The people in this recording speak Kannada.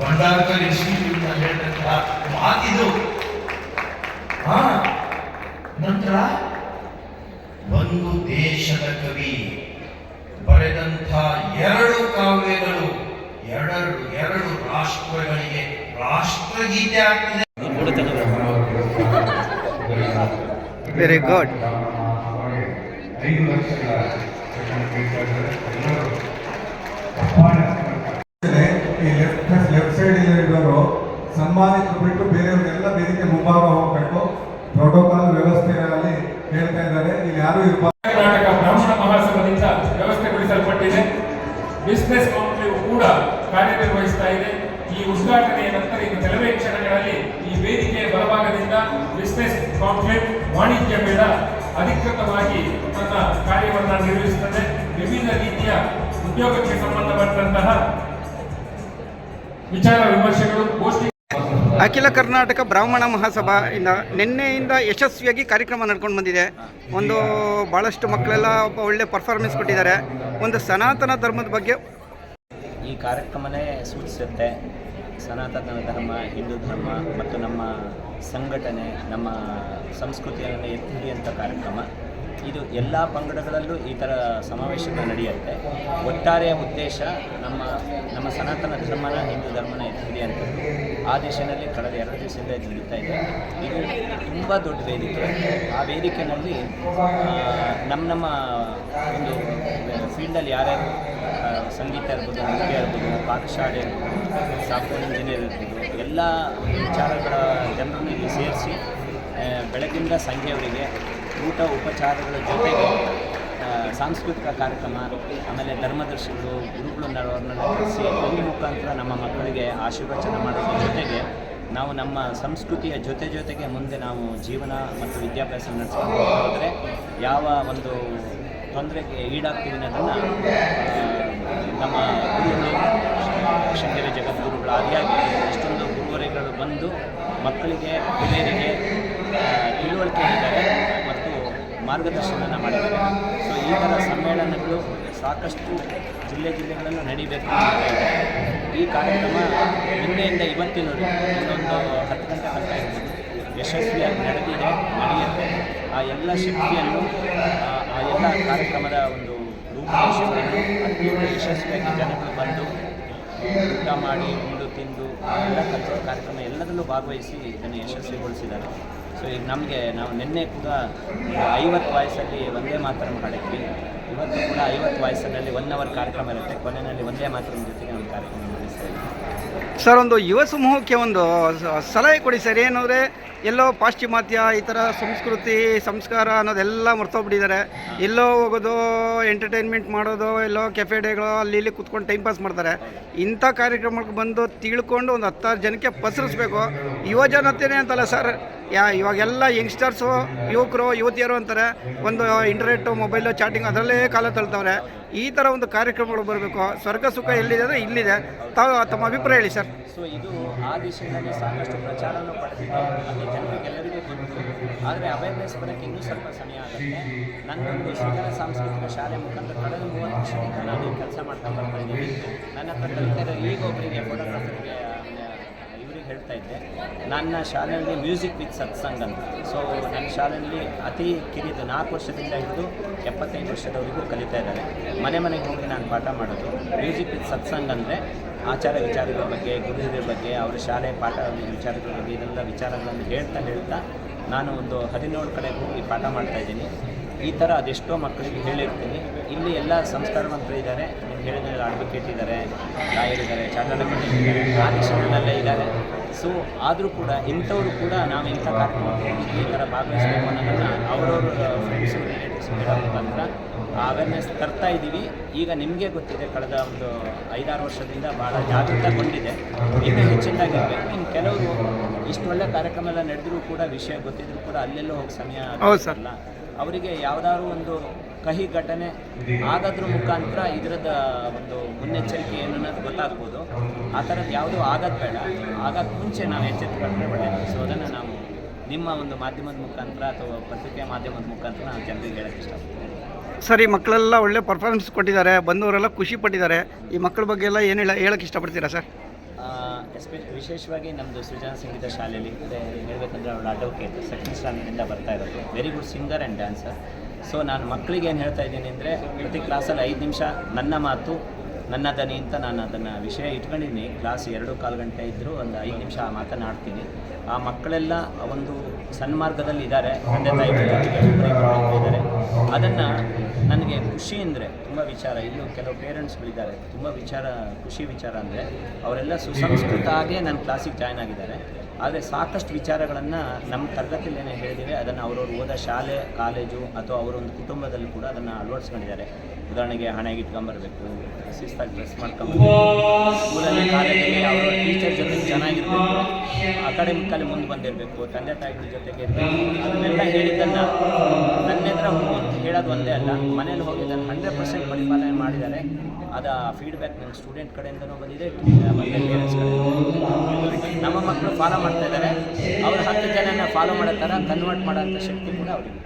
ಭಂಡಾರಕರ್ ಇನ್ಸ್ಟಿಟ್ಯೂಟ್ ಅಂತ ಹೇಳಿದಂತ ಮಾತಿದು ಹಾ ನಂತರ ಒಂದು ದೇಶದ ಕವಿ ಬರೆದಂಥ ಎರಡು ಕಾವ್ಯಗಳು ಎರಡು ಎರಡು ರಾಷ್ಟ್ರಗಳಿಗೆ ರಾಷ್ಟ್ರಗೀತೆ ಆಗ್ತಿದೆ. ವೆರಿ ಗುಡ್ ಐದು ವರ್ಷಗಳ ಕರ್ನಾಟಕ ಬ್ರಾಹ್ಮಣ ಮಹಾಸಭದಿಂದ ವ್ಯವಸ್ಥೆಗೊಳಿಸಲ್ಪಟ್ಟಿದೆ. ಬಿಸ್ನೆಸ್ ಕಾಂಕ್ಲೇವ್ ಕೂಡ ಕಾರ್ಯನಿರ್ವಹಿಸ್ತಾ ಇದೆ. ಈ ಉದ್ಘಾಟನೆಯ ನಂತರ ಇನ್ನು ಕೆಲವೇ ಕ್ಷಣಗಳಲ್ಲಿ ಈ ವೇದಿಕೆಯ ಬಲಭಾಗದಿಂದ ಬಿಸ್ನೆಸ್ ಕಾಂಕ್ಲೇವ್ ವಾಣಿಜ್ಯ ಮೇಳ ಅಧಿಕೃತವಾಗಿ ತನ್ನ ಕಾರ್ಯವನ್ನು ನಿರ್ವಹಿಸುತ್ತದೆ. ವಿವಿಧ ರೀತಿಯ ಉದ್ಯೋಗಕ್ಕೆ ಸಂಬಂಧಪಟ್ಟಂತಹ ವಿಚಾರ ವಿಮರ್ಶೆಗಳು, ಗೋಷ್ಠಿ ಅಖಿಲ ಕರ್ನಾಟಕ ಬ್ರಾಹ್ಮಣ ಮಹಾಸಭಾ ಇಂದ ನಿನ್ನೆಯಿಂದ ಯಶಸ್ವಿಯಾಗಿ ಕಾರ್ಯಕ್ರಮ ನಡ್ಕೊಂಡು ಬಂದಿದೆ. ಒಂದು ಭಾಳಷ್ಟು ಮಕ್ಕಳೆಲ್ಲ ಒಬ್ಬ ಒಳ್ಳೆ ಪರ್ಫಾರ್ಮೆನ್ಸ್ ಕೊಟ್ಟಿದ್ದಾರೆ. ಒಂದು ಸನಾತನ ಧರ್ಮದ ಬಗ್ಗೆ ಈ ಕಾರ್ಯಕ್ರಮನೇ ಸೂಚಿಸುತ್ತೆ. ಸನಾತನ ಧರ್ಮ, ಹಿಂದೂ ಧರ್ಮ ಮತ್ತು ನಮ್ಮ ಸಂಘಟನೆ, ನಮ್ಮ ಸಂಸ್ಕೃತಿಯನ್ನು ಎತ್ತಿ ಕಾರ್ಯಕ್ರಮ. ಇದು ಎಲ್ಲ ಪಂಗಡಗಳಲ್ಲೂ ಈ ಥರ ಸಮಾವೇಶಗಳು ನಡೆಯುತ್ತೆ. ಒಟ್ಟಾರೆಯ ಉದ್ದೇಶ ನಮ್ಮ ನಮ್ಮ ಸನಾತನ ಧರ್ಮನ, ಹಿಂದೂ ಧರ್ಮನ ಎತ್ತಿದೆ ಅಂತ ಆ ದಿಶೆಯಲ್ಲಿ ಕಳೆದ ಎರಡು ದಿವಸದಿಂದ ಇದು ನಡೀತಾ ಇದೆ. ಇದು ತುಂಬ ದೊಡ್ಡ ವೇದಿಕೆ. ಆ ವೇದಿಕೆಯಲ್ಲಿ ನಮ್ಮ ನಮ್ಮ ಒಂದು ಫೀಲ್ಡಲ್ಲಿ ಯಾರ್ಯಾರು ಸಂಗೀತ ಇರ್ಬೋದು, ನೃತ್ಯ ಇರ್ಬೋದು ಪಾಕಶಾಲೆ ಇರ್ಬೋದು ಸಾಫ್ಟ್ವೇರ್ ಇಂಜಿನಿಯರ್ ಇರ್ಬೋದು, ಎಲ್ಲ ವಿಚಾರಗಳ ಜನರನ್ನು ಇಲ್ಲಿ ಸೇರಿಸಿ ಬೆಳಗಿಂದ ಸಂಜೆಯವರೆಗೆ ಊಟ ಉಪಚಾರಗಳ ಜೊತೆಗೆ ಸಾಂಸ್ಕೃತಿಕ ಕಾರ್ಯಕ್ರಮ, ಆಮೇಲೆ ಧರ್ಮದರ್ಶಿಗಳು, ಗುರುಗಳು ಅವ್ರನ್ನೆಲ್ಲ ಕರೆಸಿ ಅವ್ರ ಮುಖಾಂತರ ನಮ್ಮ ಮಕ್ಕಳಿಗೆ ಆಶೀರ್ವಚನ ಮಾಡೋದ್ರ ಜೊತೆಗೆ ನಾವು ನಮ್ಮ ಸಂಸ್ಕೃತಿಯ ಜೊತೆ ಜೊತೆಗೆ ಮುಂದೆ ನಾವು ಜೀವನ ಮತ್ತು ವಿದ್ಯಾಭ್ಯಾಸ ನಡೆಸ್ಕೊಂಡು ಹೋದರೆ ಯಾವ ಒಂದು ತೊಂದರೆಗೆ ಈಡಾಗ್ತೀವಿ ಅನ್ನೋದನ್ನು ನಮ್ಮ ಗುರುಗಳು, ಶೃಂಗೇರಿ ಜಗದ್ಗುರುಗಳು ಆದಿಯಾಗಿ ಎಷ್ಟೊಂದು ಗುರುವರೆಗಳು ಬಂದು ಮಕ್ಕಳಿಗೆ, ಹಿರಿಯರಿಗೆ ತಿಳುವಳಿಕೆ ನೀಡಿದ್ದಾರೆ. ಮಾರ್ಗದರ್ಶನ ಮಾಡಿದ್ದಾರೆ. ಸೊ ಈ ಥರ ಸಮ್ಮೇಳನಗಳು ಸಾಕಷ್ಟು ಜಿಲ್ಲೆ ಜಿಲ್ಲೆಗಳಲ್ಲೂ ನಡೀಬೇಕು ಈ ಕಾರ್ಯಕ್ರಮ ನಿನ್ನೆಯಿಂದ ಇವತ್ತಿನವರೆಗೆ ಇನ್ನೊಂದು ಹತ್ತು ಗಂಟೆ ತನಕ ಯಶಸ್ವಿಯಾಗಿ ನಡೆದಿದೆ ನಡೆಯುತ್ತೆ ಆ ಎಲ್ಲ ಶಕ್ತಿಯನ್ನು, ಆ ಎಲ್ಲ ಕಾರ್ಯಕ್ರಮದ ಒಂದು ರೂಪಾಂಶಗಳನ್ನು ಅತ್ಯಂತ ಯಶಸ್ವಿಯಾಗಿ ಜನಗಳು ಬಂದು ಊಟ ಮಾಡಿ, ಉಂಡು ತಿಂದು, ಎಲ್ಲ ಕಲ್ಚರ್ ಕಾರ್ಯಕ್ರಮ ಎಲ್ಲದರಲ್ಲೂ ಭಾಗವಹಿಸಿ ಇದನ್ನು ಯಶಸ್ವಿಗೊಳಿಸಿದ್ದಾರೆ. ಸೊ ಈಗ ನಮಗೆ ನಾವು ನಿನ್ನೆ ಕೂಡ ಐವತ್ತು ವಯಸ್ಸಲ್ಲಿ ಒಂದೇ ಮಾತರಂ ಹಾಡಿದ್ವಿ ಇವತ್ತು ಕೂಡ ಐವತ್ತು ವಯಸ್ಸಿನಲ್ಲಿ ಒನ್ ಅವರ್ ಕಾರ್ಯಕ್ರಮ ಇರುತ್ತೆ. ಕೊನೆಯಲ್ಲಿ ಒಂದೇ ಮಾತ್ರ ಜೊತೆಗೆ ನಮ್ಮ ಕಾರ್ಯಕ್ರಮ ಸರ್, ಒಂದು ಯುವ ಸಮೂಹಕ್ಕೆ ಒಂದು ಸಲಹೆ ಕೊಡಿ ಸರ್. ಏನಂದರೆ, ಎಲ್ಲೋ ಪಾಶ್ಚಿಮಾತ್ಯ, ಈ ಥರ ಸಂಸ್ಕೃತಿ, ಸಂಸ್ಕಾರ ಅನ್ನೋದೆಲ್ಲ ಮರ್ತೋಗ್ಬಿಟ್ಟಿದ್ದಾರೆ. ಎಲ್ಲೋ ಹೋಗೋದು ಎಂಟರ್ಟೈನ್ಮೆಂಟ್ ಮಾಡೋದು, ಎಲ್ಲೋ ಕೆಫೆ ಡೇಗಳು ಅಲ್ಲಿ ಇಲ್ಲಿ ಕುತ್ಕೊಂಡು ಟೈಮ್ ಪಾಸ್ ಮಾಡ್ತಾರೆ. ಇಂಥ ಕಾರ್ಯಕ್ರಮಕ್ಕೆ ಬಂದು ತಿಳ್ಕೊಂಡು ಒಂದು ಹತ್ತಾರು ಜನಕ್ಕೆ ಪಸರಿಸ್ಬೇಕು. ಯುವ ಜನತೆನೇ ಅಂತಲ್ಲ ಸರ್. ಯಾ, ಇವಾಗೆಲ್ಲ ಯಂಗ್ಸ್ಟರ್ಸು ಯುವಕರು, ಯುವತಿಯರು ಅಂತಾರೆ. ಒಂದು ಇಂಟರ್ನೆಟ್ಟು ಮೊಬೈಲು ಚಾಟಿಂಗ್ ಅದರಲ್ಲೇ ಕಾಲ ತಳ್ತವ್ರೆ. ಈ ಥರ ಒಂದು ಕಾರ್ಯಕ್ರಮಗಳು ಬರಬೇಕು. ಸ್ವರ್ಗ ಸುಖ ಎಲ್ಲಿದೆ ಅಂದರೆ ಇಲ್ಲಿದೆ. ತಾವು ತಮ್ಮ ಅಭಿಪ್ರಾಯ ಹೇಳಿ ಸರ್. ಸೊ ಇದು ಆ ದಿಶೆಯಲ್ಲಿ ಸಾಕಷ್ಟು ಪ್ರಚಾರವನ್ನು ಪಡೆದಿದೆ. ಅಲ್ಲಿ ಜನರಿಗೆಲ್ಲರಿಗೂ ಗೊತ್ತು. ಆದರೆ ಅವೇರ್ನೆಸ್ ಬರೋಕ್ಕೆ ಇನ್ನೂ ಸ್ವಲ್ಪ ಸಮಯ ಆಗುತ್ತೆ. ನನ್ನೊಂದು ಶಿಕ್ಷಣ ಸಾಂಸ್ಕೃತಿಕ ಶಾಲೆ ಮುಖಾಂತರ ಕಳೆದ ಮೂವತ್ತು ವರ್ಷದಿಂದ ನಾನು ಕೆಲಸ ಮಾಡ್ತಾ ಬರ್ತಾ ಇದ್ದೀನಿ. ನನ್ನ ಹತ್ರ ಈಗ ಒಬ್ಬರಿಗೆ ಫೋಟೋಗ್ರಾಫರ್ಗೆ ಹೇಳ್ತಾ ಇದ್ದೆ. ನನ್ನ ಶಾಲೆಯಲ್ಲಿ ಮ್ಯೂಸಿಕ್ ವಿತ್ ಸತ್ಸಂಗ್ ಅಂತ. ಸೊ ನನ್ನ ಶಾಲೆಯಲ್ಲಿ ಅತಿ ಕಿರಿದು ನಾಲ್ಕು ವರ್ಷದಿಂದ ಹಿಡಿದು ಎಪ್ಪತ್ತೈದು ವರ್ಷದವರೆಗೂ ಕಲಿತಾ ಇದ್ದಾರೆ. ಮನೆ ಮನೆಗೆ ಹೋಗಿ ನಾನು ಪಾಠ ಮಾಡೋದು. ಮ್ಯೂಸಿಕ್ ವಿತ್ ಸತ್ಸಂಗ್ ಅಂದರೆ ಆಚಾರ ವಿಚಾರಗಳ ಬಗ್ಗೆ ಗುರು ಬಗ್ಗೆ, ಅವರ ಶಾಲೆ ಪಾಠ ವಿಚಾರಗಳ ಬಗ್ಗೆ, ಇದೆಲ್ಲ ವಿಚಾರಗಳನ್ನು ಹೇಳ್ತಾ ಹೇಳ್ತಾ ನಾನು ಒಂದು ಹದಿನೇಳು ಕಡೆ ಹೋಗಿ ಪಾಠ ಮಾಡ್ತಾ ಇದ್ದೀನಿ. ಈ ಥರ ಅದೆಷ್ಟೋ ಮಕ್ಕಳಿಗೆ ಹೇಳಿರ್ತೀನಿ. ಇಲ್ಲಿ ಎಲ್ಲ ಸಂಸ್ಕಾರವಂತರು ಇದ್ದಾರೆ. ನೀವು ಹೇಳಿದ ಅಡ್ವೊಕೇಟ್ ಇದ್ದಾರೆ ಲಾಯರ್ ಇದ್ದಾರೆ ಚಾರ್ಟರ್ಡ್ ಅಕೌಂಟೆಂಟ್ ಇದ್ದಾರೆ ಆ ಇದ್ದಾರೆ. ಸೊ ಆದರೂ ಕೂಡ ಇಂಥವರು ಕೂಡ ನಾವು ಇಂಥ ಕಾರ್ಯಕ್ರಮಕ್ಕೆ ಈ ಥರ ಭಾಗವಹಿಸಬೇಕು ಅನ್ನೋದನ್ನು ಅವರವ್ರ ಫ್ರೆಂಡ್ಸ್ ರಿಲೇಟಿವ್ಸ್ ಹೇಳೋ ಮುಖಾಂತರ ಆ ಅವೇರ್ನೆಸ್ ತರ್ತಾ ಇದ್ದೀವಿ ಈಗ ನಿಮಗೆ ಗೊತ್ತಿದೆ ಕಳೆದ ಒಂದು ಐದಾರು ವರ್ಷದಿಂದ ಭಾಳ ಜಾಗೃತಗೊಂಡಿದೆ. ಇನ್ನೂ ಹೆಚ್ಚಿನದಾಗಿರಬೇಕು. ಇನ್ನು ಕೆಲವರು ಇಷ್ಟು ಒಳ್ಳೆ ಕಾರ್ಯಕ್ರಮ ಎಲ್ಲ ನಡೆದರೂ ಕೂಡ ವಿಷಯ ಗೊತ್ತಿದ್ರು ಕೂಡ ಅಲ್ಲೆಲ್ಲೋ ಹೋಗಿ ಸಮಯ. ಅಲ್ಲ. ಅವರಿಗೆ ಯಾವುದಾದ್ರು ಒಂದು ಕಹಿ ಘಟನೆ ಆಗದ್ರ ಮುಖಾಂತರ ಇದರದ ಒಂದು ಮುನ್ನೆಚ್ಚರಿಕೆ ಏನು ಅನ್ನೋದು ಗೊತ್ತಾಗ್ಬೋದು. ಆ ಥರದ್ದು ಯಾವುದೂ ಆಗೋದು ಬೇಡ. ಆಗೋಕ್ಕೆ ಮುಂಚೆ ನಾವು ಎಚ್ಚೆತ್ತುಕೊಂಡ್ರೆ ಒಳ್ಳೆಯದು ಸೊ ಅದನ್ನು ನಾವು ನಿಮ್ಮ ಒಂದು ಮಾಧ್ಯಮದ ಮುಖಾಂತರ ಅಥವಾ ಪತ್ರಿಕೆ ಮಾಧ್ಯಮದ ಮುಖಾಂತರ ನಾವು ಜನರಿಗೆ ಹೇಳೋಕ್ಕೆ ಇಷ್ಟಪಡ್ತೀನಿ ಸರಿ ಮಕ್ಕಳೆಲ್ಲ ಒಳ್ಳೆ ಪರ್ಫಾರ್ಮೆನ್ಸ್ ಕೊಟ್ಟಿದ್ದಾರೆ. ಬಂದವರೆಲ್ಲ ಖುಷಿ ಪಟ್ಟಿದ್ದಾರೆ. ಈ ಮಕ್ಕಳ ಬಗ್ಗೆ ಎಲ್ಲ ಏನು ಹೇಳ ಹೇಳಕ್ಕೆ ಇಷ್ಟಪಡ್ತೀರಾ ಸರ್? ಎಸ್ಪೆ, ವಿಶೇಷವಾಗಿ ನಮ್ಮದು ಸೃಜನ ಸಂಗೀತ ಶಾಲೆಯಲ್ಲಿ ಹೇಳಬೇಕಂದ್ರೆ ಅವಳು ಅಡ್ವೊಕೇಟ್ ಸೆಕೆಂಡ್ ಸ್ಟ್ಯಾಂಡರ್ಡಿಂದ ಬರ್ತಾ ಇರೋದು. Very good singer and dancer so ನಾನು ಮಕ್ಕಳಿಗೆ ಏನು ಹೇಳ್ತಾ ಇದ್ದೀನಿ ಅಂದರೆ, ಪ್ರತಿ ಕ್ಲಾಸಲ್ಲಿ ಐದು ನಿಮಿಷ ನನ್ನ ಮಾತು ನನ್ನ ದನಿ ಅಂತ ನಾನು ಅದನ್ನು ವಿಷಯ ಇಟ್ಕೊಂಡಿದ್ದೀನಿ. ಕ್ಲಾಸ್ ಎರಡು ಕಾಲು ಗಂಟೆ ಇದ್ದರೂ ಒಂದು ಐದು ನಿಮಿಷ ಮಾತನಾಡ್ತೀನಿ. ಆ ಮಕ್ಕಳೆಲ್ಲ ಒಂದು ಸನ್ಮಾರ್ಗದಲ್ಲಿ ಇದ್ದಾರೆ. ತಂದೆ ತಾಯಿ ಇದ್ದಾರೆ. ಅದನ್ನು ನನಗೆ ಖುಷಿ ಅಂದರೆ ತುಂಬ ವಿಚಾರ. ಇಲ್ಲೂ ಕೆಲವು ಪೇರೆಂಟ್ಸ್ಗಳಿದ್ದಾರೆ ತುಂಬ ವಿಚಾರ, ಖುಷಿ ವಿಚಾರ ಅಂದರೆ ಅವರೆಲ್ಲ ಸುಸಂಸ್ಕೃತ ಆಗೇ ನನ್ನ ಕ್ಲಾಸಿಗೆ ಜಾಯ್ನ್ ಆಗಿದ್ದಾರೆ. ಆದರೆ ಸಾಕಷ್ಟು ವಿಚಾರಗಳನ್ನು ನಮ್ಮ ತರಗತಿಯಲ್ಲಿ ಏನೇ ಹೇಳಿದ್ದೀವಿ ಅದನ್ನು ಅವರವ್ರು ಓದೋ ಶಾಲೆ ಕಾಲೇಜು ಅಥವಾ ಅವರೊಂದು ಕುಟುಂಬದಲ್ಲಿ ಕೂಡ ಅದನ್ನು ಅಳವಡಿಸ್ಕೊಂಡಿದ್ದಾರೆ. ಉದಾಹರಣೆಗೆ ಹಣೆಗೆ ಇಟ್ಕೊಂಬರ್ಬೇಕು. ಶಿಸ್ತಾಗಿ ಡ್ರೆಸ್ ಮಾಡ್ಕೊಂಬರ್ಬೇಕು. ಕಾಲೇಜಲ್ಲಿ ಅವರು ಟೀಚರ್ ಜೊತೆ ಚೆನ್ನಾಗಿರಬೇಕು. ಅಕಾಡೆಮಿಕಲ್ಲಿ ಮುಂದೆ ಬಂದಿರಬೇಕು. ತಂದೆ, ತಾಯಿಗಳ ಜೊತೆಗೆ ಅದನ್ನೆಲ್ಲ ಹೇಳಿದ್ದನ್ನು ನನ್ನ ಹತ್ರ ಹೇಳೋದು ಒಂದೇ ಅಲ್ಲ. ಮನೇಲಿ ಹೋಗಿ ಅದನ್ನು ಹಂಡ್ರೆಡ್ ಪರ್ಸೆಂಟ್ ಪರಿಪಾಲನೆ ಮಾಡಿದ್ದಾರೆ. ಅದು ಫೀಡ್ಬ್ಯಾಕ್ ನನ್ನ ಸ್ಟೂಡೆಂಟ್ ಕಡೆಯಿಂದನೂ ಬಂದಿದೆ. ನಮ್ಮ ಮಕ್ಕಳು ಫಾಲೋ ಮಾಡ್ತಾ ಇದ್ದಾರೆ. ಅವ್ರ ಹತ್ತು ಜನನ ಫಾಲೋ ಮಾಡೋ ಥರ ಕನ್ವರ್ಟ್ ಮಾಡೋಂಥ ಶಕ್ತಿ ಕೂಡ ಅವರಿಗೆ.